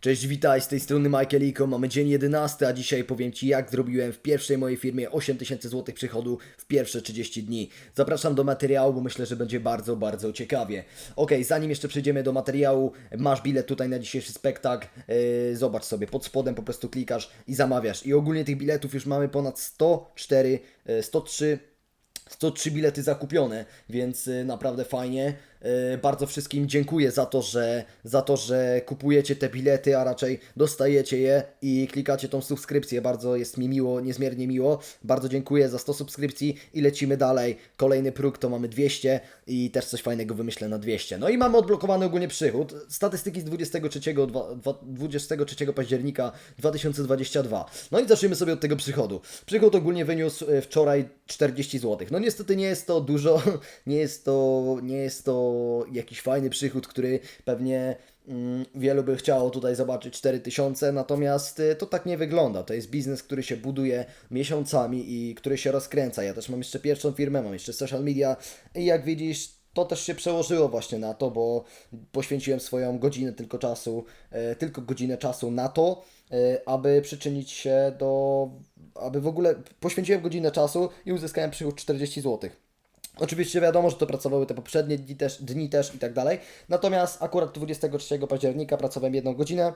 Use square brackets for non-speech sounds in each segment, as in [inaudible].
Cześć, witaj, z tej strony Michael Iko, mamy dzień 11, a dzisiaj powiem Ci jak zrobiłem w pierwszej mojej firmie 8000 zł przychodu w pierwsze 30 dni. Zapraszam do materiału, bo myślę, że będzie bardzo, bardzo ciekawie. Ok, zanim jeszcze przejdziemy do materiału, masz bilet tutaj na dzisiejszy spektakl, yy, zobacz sobie, pod spodem po prostu klikasz i zamawiasz. I ogólnie tych biletów już mamy ponad 104, yy, 103 103 bilety zakupione, więc y, naprawdę fajnie. Y, Bardzo wszystkim dziękuję za to, że, za to, że kupujecie te bilety, a raczej dostajecie je i klikacie tą subskrypcję. Bardzo jest mi miło, niezmiernie miło. Bardzo dziękuję za 100 subskrypcji i lecimy dalej. Kolejny próg to mamy 200 i też coś fajnego wymyślę na 200. No i mamy odblokowany ogólnie przychód. Statystyki z 23, dwa- dwa- 23 października 2022. No i zacznijmy sobie od tego przychodu. Przychód ogólnie wyniósł e, wczoraj 40 zł. No niestety nie jest to dużo, [laughs] nie jest to, nie jest to jakiś fajny przychód, który pewnie mm, wielu by chciało tutaj zobaczyć 4000, natomiast y, to tak nie wygląda. To jest biznes, który się buduje miesiącami i który się rozkręca. Ja też mam jeszcze pierwszą firmę, mam jeszcze social media i jak widzisz, to też się przełożyło właśnie na to, bo poświęciłem swoją godzinę tylko czasu, e, tylko godzinę czasu na to, e, aby przyczynić się do, aby w ogóle poświęciłem godzinę czasu i uzyskałem przychód 40 zł. Oczywiście wiadomo, że to pracowały te poprzednie dni też, dni też i tak dalej. Natomiast akurat 23 października pracowałem jedną godzinę.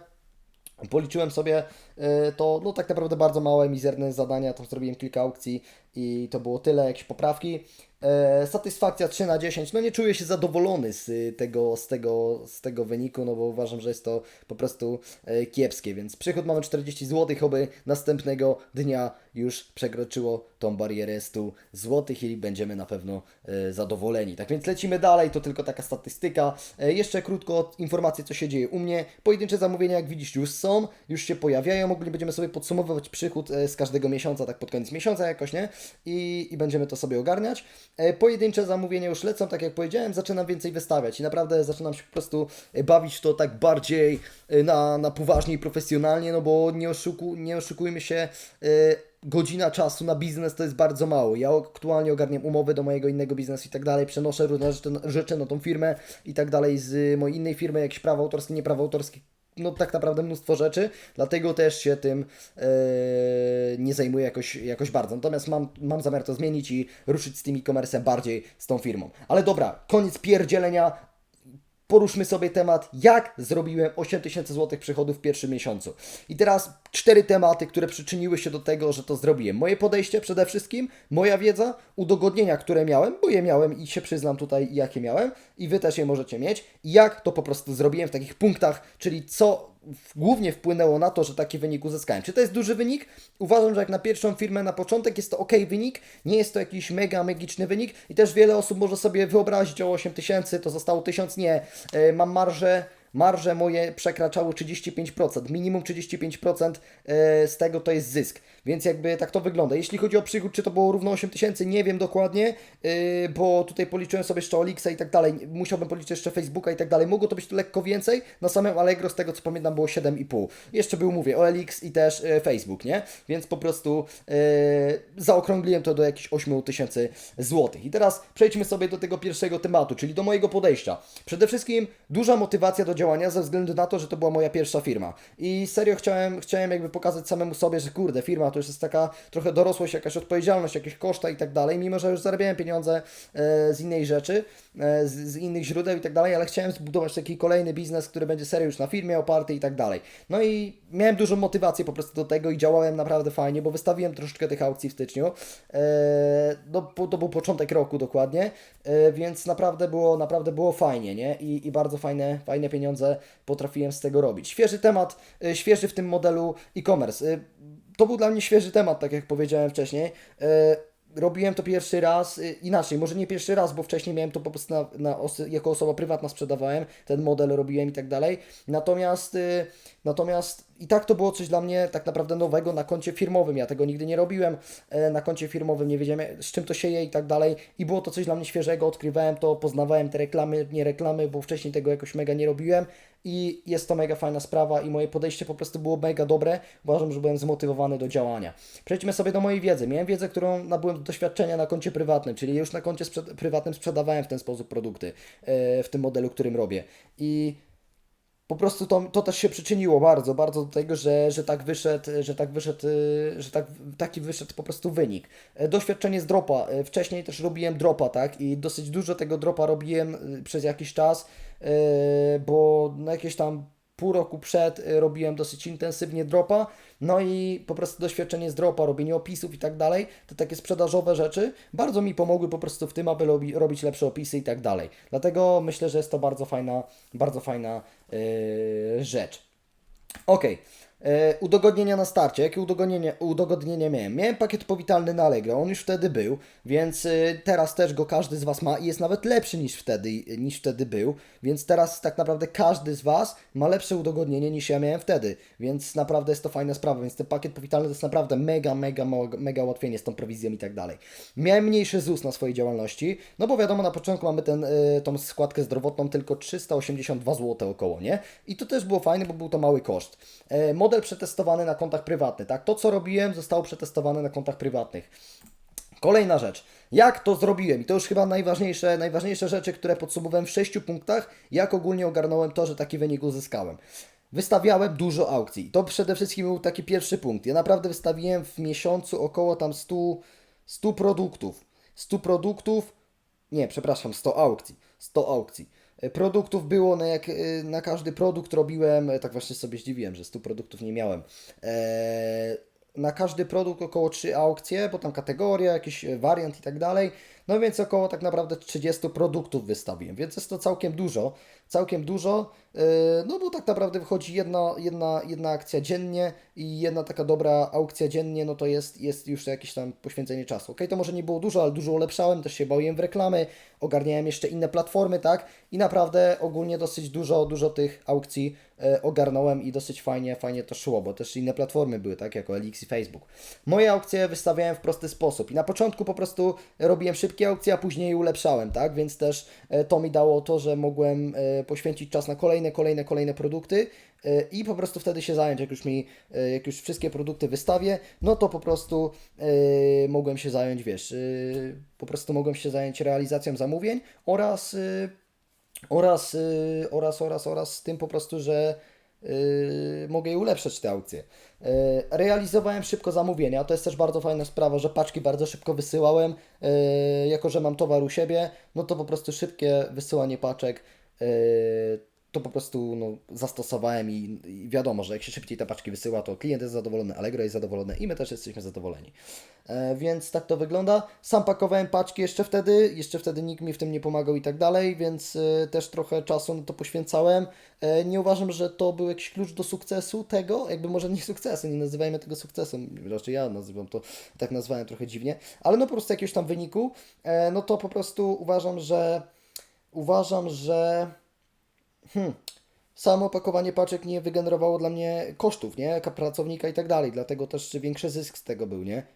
Policzyłem sobie y, to, no tak naprawdę bardzo małe, mizerne zadania, tam zrobiłem kilka aukcji i to było tyle, jakieś poprawki. E, satysfakcja 3 na 10, no nie czuję się zadowolony z y, tego, z, tego, z tego wyniku, no bo uważam, że jest to po prostu e, kiepskie, więc przychód mamy 40 zł, oby następnego dnia już przekroczyło tą barierę 100 zł i będziemy na pewno e, zadowoleni. Tak więc lecimy dalej, to tylko taka statystyka. E, jeszcze krótko informacje, co się dzieje u mnie. Pojedyncze zamówienia, jak widzisz, już są, już się pojawiają. Ogólnie będziemy sobie podsumowywać przychód e, z każdego miesiąca, tak pod koniec miesiąca jakoś, nie? I, i będziemy to sobie ogarniać. E, Pojedyncze zamówienia już lecą, tak jak powiedziałem, zaczynam więcej wystawiać i naprawdę zaczynam się po prostu e, bawić to tak bardziej e, na, na poważnie i profesjonalnie, no bo nie, oszuku, nie oszukujmy się, godzina czasu na biznes to jest bardzo mało. Ja aktualnie ogarniam umowy do mojego innego biznesu i tak dalej, przenoszę różne rzeczy, rzeczy na tą firmę i tak dalej z mojej innej firmy, jakieś prawa autorskie, nie prawa autorskie, no tak naprawdę mnóstwo rzeczy, dlatego też się tym e, nie zajmuję jakoś, jakoś bardzo. Natomiast mam, mam zamiar to zmienić i ruszyć z tym e-commerce'em bardziej z tą firmą. Ale dobra, koniec pierdzielenia, poruszmy sobie temat, jak zrobiłem 8000 zł przychodów w pierwszym miesiącu. I teraz cztery tematy, które przyczyniły się do tego, że to zrobiłem. Moje podejście przede wszystkim, moja wiedza, udogodnienia, które miałem, bo je miałem i się przyznam tutaj, jakie miałem, i Wy też je możecie mieć, i jak to po prostu zrobiłem w takich punktach, czyli co głównie wpłynęło na to, że taki wynik uzyskałem. Czy to jest duży wynik? Uważam, że jak na pierwszą firmę na początek jest to ok wynik, nie jest to jakiś mega magiczny wynik i też wiele osób może sobie wyobrazić o 8 tysięcy, to zostało 1000, nie. E, mam marżę Marże moje przekraczały 35%, minimum 35% e, z tego to jest zysk, więc jakby tak to wygląda. Jeśli chodzi o przychód, czy to było równo 8 tysięcy, nie wiem dokładnie, e, bo tutaj policzyłem sobie jeszcze Olixa i tak dalej, musiałbym policzyć jeszcze Facebooka i tak dalej. Mogło to być lekko więcej, na samym Allegro z tego co pamiętam było 7,5. Jeszcze był, mówię, OLX i też e, Facebook, nie? Więc po prostu zaokrągliłem to do jakichś 8 tysięcy złotych. I teraz przejdźmy sobie do tego pierwszego tematu, czyli do mojego podejścia. Przede wszystkim duża motywacja do działania ze względu na to, że to była moja pierwsza firma. I serio chciałem, chciałem jakby pokazać samemu sobie, że kurde, firma to już jest taka trochę dorosłość, jakaś odpowiedzialność, jakieś koszta i tak dalej, mimo że już zarabiałem pieniądze e, z innej rzeczy, e, z, z innych źródeł i tak dalej, ale chciałem zbudować taki kolejny biznes, który będzie serio już na firmie oparty i tak dalej. No i miałem dużą motywację po prostu do tego i działałem naprawdę fajnie, bo wystawiłem troszeczkę tych aukcji w styczniu. E, no, to był początek roku dokładnie, więc naprawdę było, naprawdę było fajnie, nie? I, i bardzo fajne, fajne pieniądze potrafiłem z tego robić. Świeży temat, e, świeży w tym modelu e-commerce. E, To był dla mnie świeży temat, tak jak powiedziałem wcześniej. E, Robiłem to pierwszy raz, inaczej, może nie pierwszy raz, bo wcześniej miałem to po prostu na, na jako osoba prywatna sprzedawałem, ten model robiłem i tak dalej. Natomiast, natomiast i tak to było coś dla mnie tak naprawdę nowego na koncie firmowym. Ja tego nigdy nie robiłem e, na koncie firmowym, nie wiedziałem z czym to się je i tak dalej. I było to coś dla mnie świeżego, odkrywałem to, poznawałem te reklamy, nie reklamy, bo wcześniej tego jakoś mega nie robiłem. I jest to mega fajna sprawa i moje podejście po prostu było mega dobre. Uważam, że byłem zmotywowany do działania. Przejdźmy sobie do mojej wiedzy. Miałem wiedzę, którą nabyłem z doświadczenia na koncie prywatnym, czyli już na koncie sprzed- prywatnym sprzedawałem w ten sposób produkty e, w tym modelu, którym robię. I po prostu to, to też się przyczyniło bardzo, bardzo do tego, że, że tak wyszedł, że tak wyszedł, y, że tak, taki wyszedł po prostu wynik. E, Doświadczenie z dropa. E, Wcześniej też robiłem dropa, tak? I dosyć dużo tego dropa robiłem y, przez jakiś czas, e, bo na jakieś tam pół roku przed y, robiłem dosyć intensywnie dropa, no i po prostu doświadczenie z dropa, robienie opisów i tak dalej, te takie sprzedażowe rzeczy bardzo mi pomogły po prostu w tym, aby robi, robić lepsze opisy i tak dalej. Dlatego myślę, że jest to bardzo fajna, bardzo fajna yy, rzecz. Okej. E, Udogodnienia na starcie. Jakie udogodnienia, udogodnienia miałem? Miałem pakiet powitalny na Allegro, on już wtedy był, więc e, teraz też go każdy z Was ma i jest nawet lepszy niż wtedy, niż wtedy był, więc teraz tak naprawdę każdy z Was ma lepsze udogodnienie niż ja miałem wtedy, więc naprawdę jest to fajna sprawa, więc ten pakiet powitalny to jest naprawdę mega, mega, mega, ułatwienie z tą prowizją i tak dalej. Miałem mniejszy ZUS na swojej działalności, no bo wiadomo, na początku mamy ten, y, tą składkę zdrowotną tylko 382 zł około, nie? I to też było fajne, bo był to mały koszt. E, Model przetestowany na kontach prywatnych, tak? To, co robiłem, zostało przetestowane na kontach prywatnych. Kolejna rzecz. Jak to zrobiłem? I to już chyba najważniejsze, najważniejsze rzeczy, które podsumowałem w sześciu punktach, jak ogólnie ogarnąłem to, że taki wynik uzyskałem. Wystawiałem dużo aukcji. To przede wszystkim był taki pierwszy punkt. Ja naprawdę wystawiłem w miesiącu około tam 100, 100 produktów. 100 produktów, nie, przepraszam, 100 aukcji. 100 aukcji. E, Produktów było, na, jak, e, na każdy produkt robiłem, e, tak właśnie sobie zdziwiłem, że 100 produktów nie miałem. Na każdy produkt około 3 aukcje, bo tam kategoria, jakiś wariant i tak dalej. No więc około tak naprawdę 30 produktów wystawiłem, więc jest to całkiem dużo. Całkiem dużo, yy, no bo tak naprawdę wychodzi jedna, jedna, jedna akcja dziennie i jedna taka dobra aukcja dziennie, no to jest, jest już jakieś tam poświęcenie czasu. Ok, to może nie było dużo, ale dużo ulepszałem, też się bawiłem w reklamy, ogarniałem jeszcze inne platformy, tak? I naprawdę ogólnie dosyć dużo, dużo tych aukcji e, ogarnąłem i dosyć fajnie, fajnie to szło, bo też inne platformy były, tak? Jako Elix i Facebook. Moje aukcje wystawiałem w prosty sposób i na początku po prostu robiłem szybkie aukcje, a później je ulepszałem, tak? Więc też e, to mi dało to, że mogłem e, poświęcić czas na kolejne, kolejne, kolejne produkty e, i po prostu wtedy się zająć, jak już mi, e, jak już wszystkie produkty wystawię, no to po prostu e, mogłem się zająć, wiesz, po prostu mogłem się zająć realizacją zamówień oraz oraz, oraz, oraz, oraz tym po prostu, że mogę je ulepszać te aukcje. Realizowałem szybko zamówienia, to jest też bardzo fajna sprawa, że paczki bardzo szybko wysyłałem, jako że mam towar u siebie, no to po prostu szybkie wysyłanie paczek to po prostu no, zastosowałem i, i wiadomo, że jak się szybciej te paczki wysyła, to klient jest zadowolony, Allegro jest zadowolony i my też jesteśmy zadowoleni. E, więc tak to wygląda. Sam pakowałem paczki jeszcze wtedy, jeszcze wtedy nikt mi w tym nie pomagał i tak dalej, więc e, też trochę czasu na to poświęcałem. E, nie uważam, że to był jakiś klucz do sukcesu tego, jakby może nie sukcesu, nie nazywajmy tego sukcesem, raczej ja nazywam to, tak nazwałem trochę dziwnie, ale no po prostu jakiegoś tam wyniku, e, no to po prostu uważam, że uważam, że Hmm. Samo opakowanie paczek nie wygenerowało dla mnie kosztów, nie? Pracownika i tak dalej, dlatego też większy zysk z tego był, nie?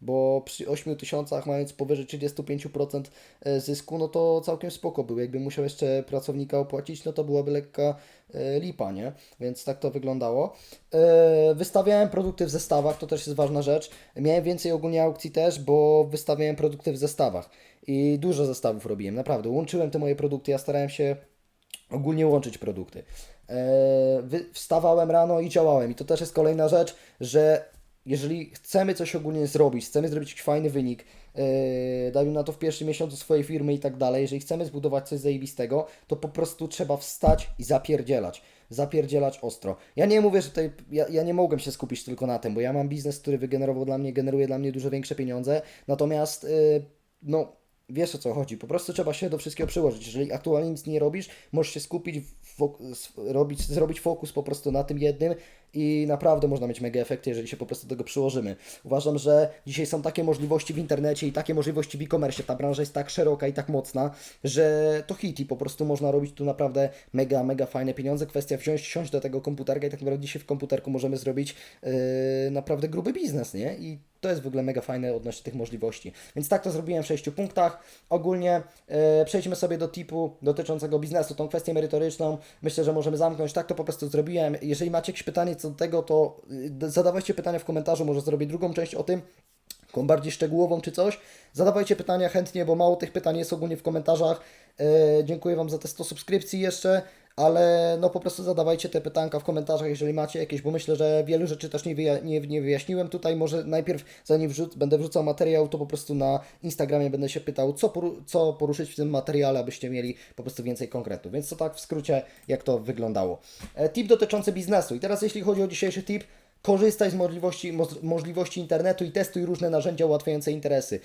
Bo przy 8 tysiącach mając powyżej 35% e, zysku, no to całkiem spoko był. Jakby musiał jeszcze pracownika opłacić, no to byłaby lekka e, lipa, nie? Więc tak to wyglądało. E, Wystawiałem produkty w zestawach, to też jest ważna rzecz. Miałem więcej ogólnie aukcji też, bo wystawiałem produkty w zestawach. I dużo zestawów robiłem, naprawdę. Łączyłem te moje produkty, ja starałem się ogólnie łączyć produkty. Wstawałem rano i działałem. I to też jest kolejna rzecz, że jeżeli chcemy coś ogólnie zrobić, chcemy zrobić jakiś fajny wynik, yy, dajmy na to w pierwszym miesiącu swojej firmy i tak dalej, jeżeli chcemy zbudować coś zajebistego, to po prostu trzeba wstać i zapierdzielać. Zapierdzielać ostro. Ja nie mówię, że tutaj, ja, ja nie mogłem się skupić tylko na tym, bo ja mam biznes, który wygenerował dla mnie, generuje dla mnie dużo większe pieniądze, natomiast yy, no wiesz o co chodzi. Po prostu trzeba się do wszystkiego przyłożyć. Jeżeli aktualnie nic nie robisz, możesz się skupić, robić, zrobić fokus po prostu na tym jednym i naprawdę można mieć mega efekty, jeżeli się po prostu do tego przyłożymy. Uważam, że dzisiaj są takie możliwości w internecie i takie możliwości w e-commerce. Ta branża jest tak szeroka i tak mocna, że to hit i po prostu można robić tu naprawdę mega, mega fajne pieniądze. Kwestia wziąć, siąść do tego komputerka i tak naprawdę dzisiaj w komputerku możemy zrobić yy, naprawdę gruby biznes, nie? I to jest w ogóle mega fajne odnośnie tych możliwości. Więc tak to zrobiłem w 6 punktach. Ogólnie e, przejdźmy sobie do tipu dotyczącego biznesu, tą kwestię merytoryczną. Myślę, że możemy zamknąć. Tak to po prostu zrobiłem. Jeżeli macie jakieś pytanie tego, to y, zadawajcie pytania w komentarzu, może zrobię drugą część o tym taką bardziej szczegółową czy coś. Zadawajcie pytania chętnie, bo mało tych pytań jest ogólnie w komentarzach. E, dziękuję Wam za te 100 subskrypcji jeszcze. Ale no po prostu zadawajcie te pytanka w komentarzach, jeżeli macie jakieś, bo myślę, że wielu rzeczy też nie, wyja- nie, nie wyjaśniłem tutaj. Może najpierw, zanim wrzuc- będę wrzucał materiał, to po prostu na Instagramie będę się pytał, co, co poruszyć w tym materiale, abyście mieli po prostu więcej konkretów. Więc to tak w skrócie, jak to wyglądało. E, tip dotyczący biznesu. I teraz, jeśli chodzi o dzisiejszy tip, korzystaj z możliwości, moz- możliwości internetu i testuj różne narzędzia ułatwiające interesy.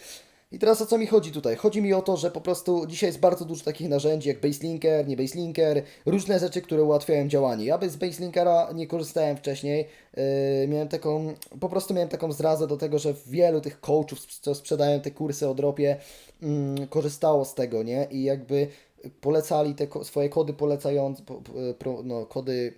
I teraz o co mi chodzi tutaj? Chodzi mi o to, że po prostu dzisiaj jest bardzo dużo takich narzędzi jak Baselinker, nie Baselinker, różne rzeczy, które ułatwiają działanie. Ja z Baselinkera nie korzystałem wcześniej. Yy, miałem taką, po prostu miałem taką zrazę do tego, że wielu tych coachów, co sprzedają te kursy o dropie, mm, korzystało z tego, nie? I jakby polecali te swoje kody polecające, po, po, pro, no, kody,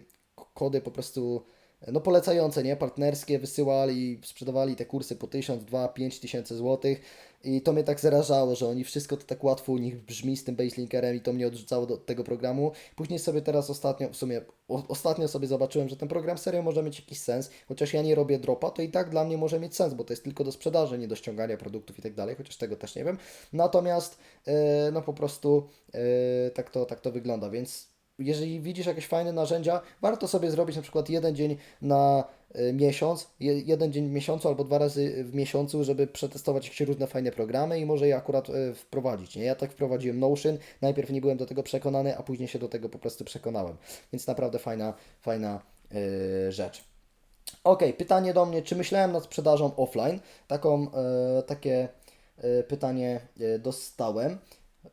kody po prostu no polecające, nie? Partnerskie wysyłali, sprzedawali te kursy po 1000, 2, 5 tysięcy złotych i to mnie tak zarażało, że oni wszystko to tak łatwo u nich brzmi z tym baselinkerem i to mnie odrzucało do tego programu. Później sobie teraz ostatnio, w sumie o, ostatnio sobie zobaczyłem, że ten program serio może mieć jakiś sens, chociaż ja nie robię dropa, to i tak dla mnie może mieć sens, bo to jest tylko do sprzedaży, nie do ściągania produktów i tak dalej, chociaż tego też nie wiem. Natomiast e, no po prostu e, tak, to, tak to wygląda, więc jeżeli widzisz jakieś fajne narzędzia, warto sobie zrobić na przykład jeden dzień na miesiąc, je, jeden dzień w miesiącu albo dwa razy w miesiącu, żeby przetestować jakieś różne fajne programy i może je akurat y, wprowadzić. Nie? Ja tak wprowadziłem Notion, najpierw nie byłem do tego przekonany, a później się do tego po prostu przekonałem. Więc naprawdę fajna, fajna y, rzecz. Ok, pytanie do mnie, czy myślałem nad sprzedażą offline? Taką, e, takie e, pytanie e, dostałem.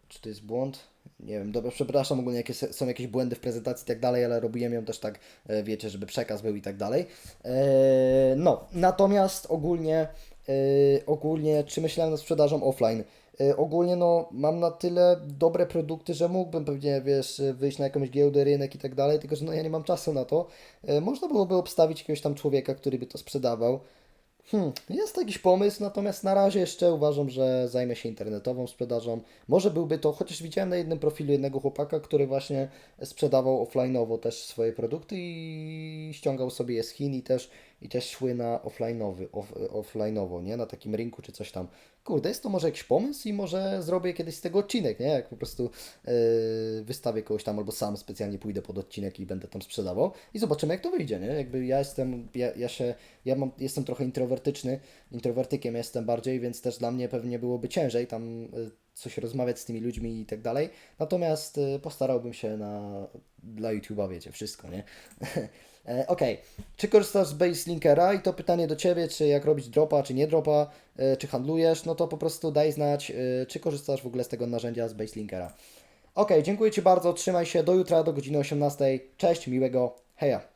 Czy to jest błąd? Nie wiem, dobra, przepraszam ogólnie, jakie są jakieś błędy w prezentacji i tak dalej, ale robiłem ją też tak, e, wiecie, żeby przekaz był i tak dalej. E, no, natomiast ogólnie, e, ogólnie, czy myślałem nad sprzedażą offline? Ogólnie no, mam na tyle dobre produkty, że mógłbym pewnie, wiesz, wyjść na jakąś giełdę, rynek i tak dalej, tylko że no ja nie mam czasu na to. Można byłoby obstawić jakiegoś tam człowieka, który by to sprzedawał. Hmm, jest jakiś pomysł, natomiast na razie jeszcze uważam, że zajmę się internetową sprzedażą. Może byłby to, chociaż widziałem na jednym profilu jednego chłopaka, który właśnie sprzedawał offline'owo też swoje produkty i ściągał sobie je z Chin i też, i też szły na offline'owy, off, offline'owo, nie? Na takim rynku czy coś tam. Kurde, jest to może jakiś pomysł i może zrobię kiedyś z tego odcinek, nie? Jak po prostu yy, wystawię kogoś tam albo sam specjalnie pójdę pod odcinek i będę tam sprzedawał i zobaczymy jak to wyjdzie, nie? Jakby ja jestem, ja, ja się, ja mam, jestem trochę introwertyczny, introwertykiem jestem bardziej, więc też dla mnie pewnie byłoby ciężej tam y, coś rozmawiać z tymi ludźmi i tak dalej. Natomiast y, postarałbym się na, dla YouTube'a, wiecie, wszystko, nie? [laughs] E, Okej, czy korzystasz z Baselinkera? I to pytanie do Ciebie, czy jak robić dropa, czy nie dropa, e, czy handlujesz, no to po prostu daj znać, e, czy korzystasz w ogóle z tego narzędzia z Baselinkera. Okej, dziękuję Ci bardzo, trzymaj się, do jutra, do godziny 18. Cześć, miłego, heja!